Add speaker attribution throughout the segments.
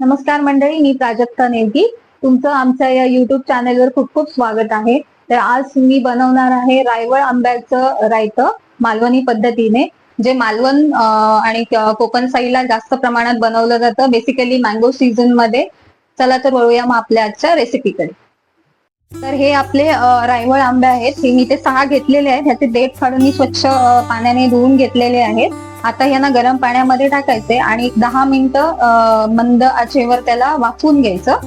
Speaker 1: नमस्कार मंडळी मी प्राजक्ता नेवगी तुमचं आमच्या या युट्यूब चॅनेलवर खूप खूप स्वागत आहे. तर आज मी बनवणार आहे रायवळ आंब्याचं रायतं मालवणी पद्धतीने जे मालवण आणि कोकण साईडला जास्त प्रमाणात बनवलं जातं. बेसिकली मँगो सीझनमध्ये. चला तर वळूया मग आपल्या आजच्या रेसिपीकडे तर हे आपले रायवळ आंबे आहेत. हे मी ते सहा घेतलेले आहेत. ह्याचे देठ काढून मी स्वच्छ पाण्याने धुवून घेतलेले आहेत. आता यांना गरम पाण्यामध्ये टाकायचे आणि दहा मिनिटं मंद आचेवर त्याला वाफवून घ्यायचं.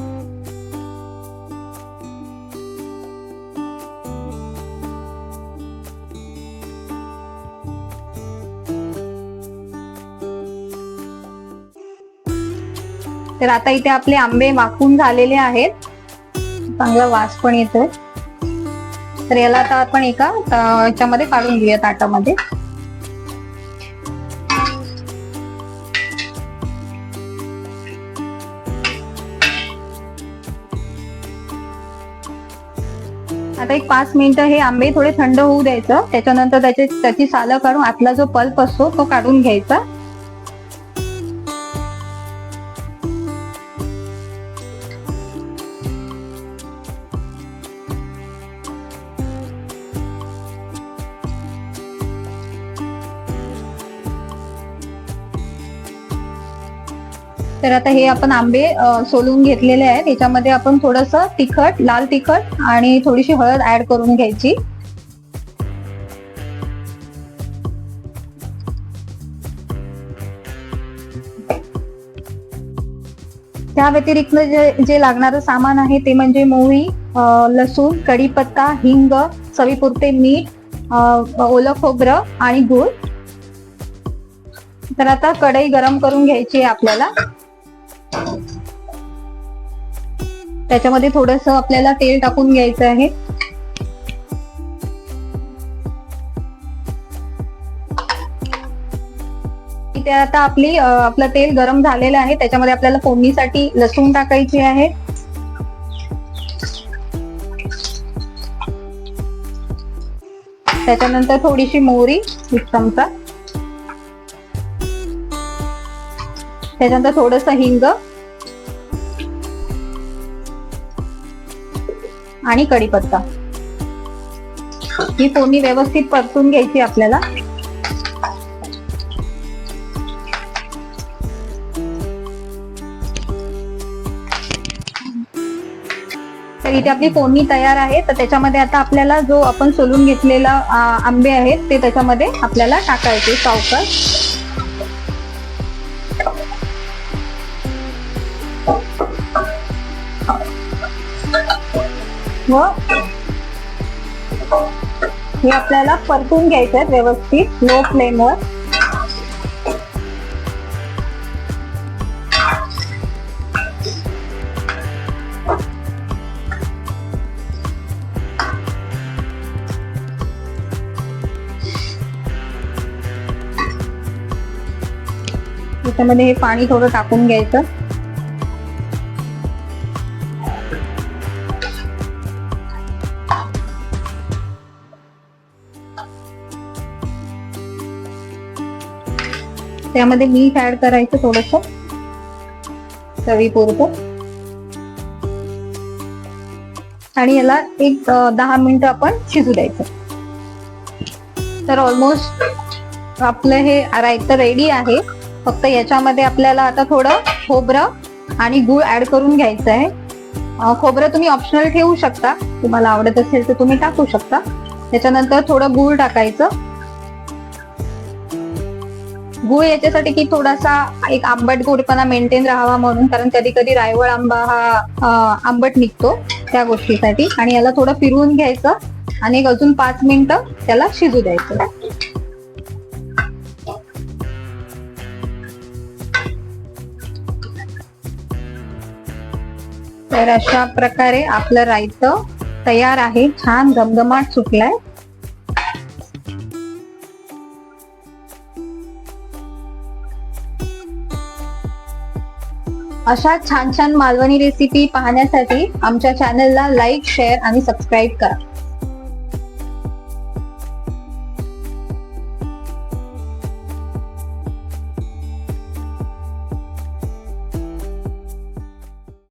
Speaker 1: तर आता इथे आपले आंबे वाकून झालेले आहेत. चांगला वास पण येतोय. तर याला आता आपण एका याच्यामध्ये काढून घेऊया ताटामध्ये. आता एक पाच मिनिटं हे आंबे थोडे थंड होऊ द्यायचं. त्याच्यानंतर त्याचे त्याची सालं काढून आतला जो पल्प असतो तो काढून घ्यायचा. तर आता हे आपण आंबे सोलून घेतलेले आहेत. याच्यामध्ये आपण थोडस तिखट लाल तिखट आणि थोडीशी हळद ऍड करून घ्यायची. त्या व्यतिरिक्त जे जे लागणारं सामान आहे ते म्हणजे मोहरी लसूण कढीपत्ता हिंग चवीपुरते मीठ ओलं खोबरं आणि गूळ. तर आता कढई गरम करून घ्यायची आहे आपल्याला. त्याच्यामध्ये थोडस आपल्याला तेल टाकून घ्यायचं आहे. इथे आता आपली आपलं तेल गरम झालेलं आहे. त्याच्यामध्ये आपल्याला फोडणीसाठी लसूण टाकायची आहे. त्याच्यानंतर थोडीशी मोहरी एक चमचा. त्याच्यानंतर थोडस हिंग. आणि कढीपत्ता. ही फोडणी व्यवस्थित परतून घ्यायची आपल्याला. तर इथे आपली फोडणी तयार आहे. तर त्याच्यामध्ये आता आपल्याला जो आपण सोलून घेतलेला आंबे आहेत ते त्याच्यामध्ये आपल्याला टाकायचे सावकाश व हे आपल्याला परतून घ्यायचं व्यवस्थित. लो फ्लेमवर त्याच्यामध्ये हे पाणी थोडं टाकून घ्यायचं. त्यामध्ये मीठ ऍड करायचं थोडस. चवीपुरतं आणि याला एक दहा मिनिट आपण शिजू द्यायचं. तर ऑलमोस्ट आपलं हे रायतं रेडी आहे. फक्त याच्यामध्ये आपल्याला आता थोडं खोबरं आणि गूळ ऍड करून घ्यायचं आहे. खोबरं तुम्ही ऑप्शनल ठेवू शकता. तुम्हाला आवडत असेल तर तुम्ही टाकू शकता. त्याच्यानंतर थोडं गूळ टाकायचं. गुळ याच्यासाठी की थोडासा एक आंबट गोडपणा मेंटेन राहावा म्हणून कारण कधी कधी रायवळ आंबा हा आंबट निघतो त्या गोष्टीसाठी. आणि याला थोडं फिरवून घ्यायचं आणि एक अजून पाच मिनिटं त्याला शिजू द्यायचं. तर अशा प्रकारे आपलं रायतं तयार आहे. छान घमघमाट सुटलाय. अशा छान छान मालवणी रेसिपी पाहण्यासाठी आमच्या चॅनलला लाईक शेअर आणि सबस्क्राईब करा.